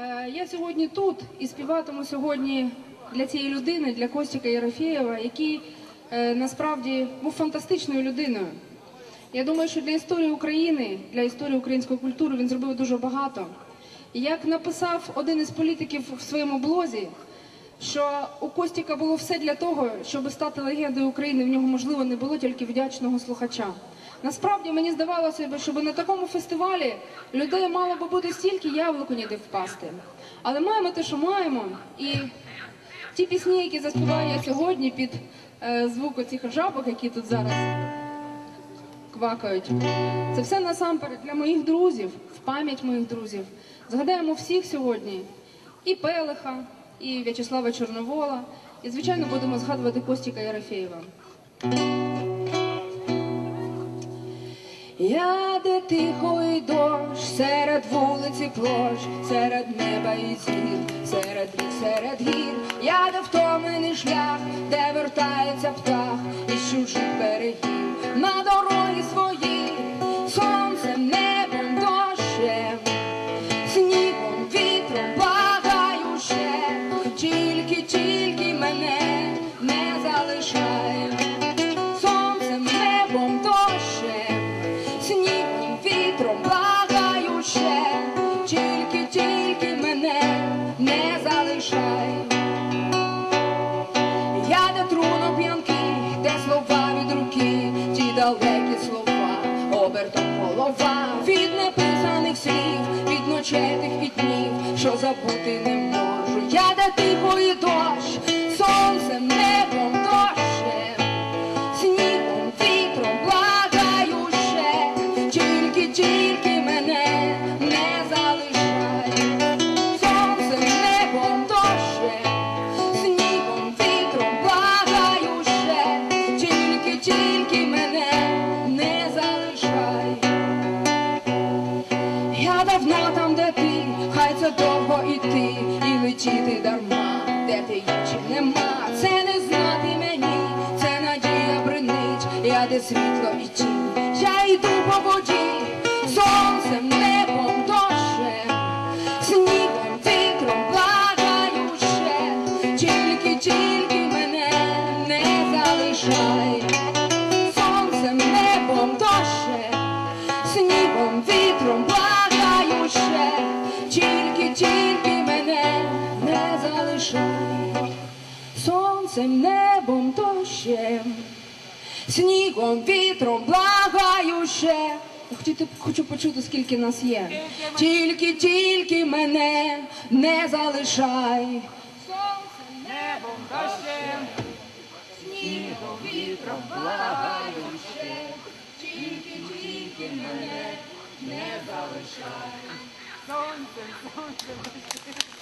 Е, Я сьогодні тут і співатиму сьогодні для цієї людини, для Костіка Єрофєєва, який е, насправді був фантастичною людиною. Я думаю, що для історії України, для історії української культури він зробив дуже багато. Як написав один із політиків в своєму блозі, що у Костіка було все для того, щоб стати легендою України. В нього можливо не було тільки вдячного слухача. Насправді мені здавалося б, щоб на такому фестивалі людей мало би бути стільки яблуку ніде впасти. Але маємо те, що маємо, і ті пісні, які заспіваю я сьогодні під е, звук цих жабок, які тут зараз квакають. Це все насамперед для моїх друзів, в пам'ять моїх друзів. Згадаємо всіх сьогодні і Пелиха, і В'ячеслава Чорновола, і, звичайно, будемо згадувати Костіка Єрофєєва. Я де тихо й дощ, серед вулиці площ, серед неба і зір, серед рік, серед гір, я де втомлений шлях, де вертається птах із чужих берегів, на дороги залишай. Я де труно п'янки, де слова від руки, ті далекі слова, обертом голова від неписаних слів, від ночетих від днів, що забути не можу. Я де тихо і дощ, Я давно там, де ти, хай це довго іти і летіти дарма, де ти є чи нема, це не знати мені, це надія бринить, я де світло сонцем, небом, дощем, снігом, вітром благаю ще. Хочу, почути, скільки нас є. Тільки, тільки мене не залишай. Сонцем, небом, дощем, снігом, вітром благаю ще. Тільки, тільки мене не залишай. Сонце, сонце,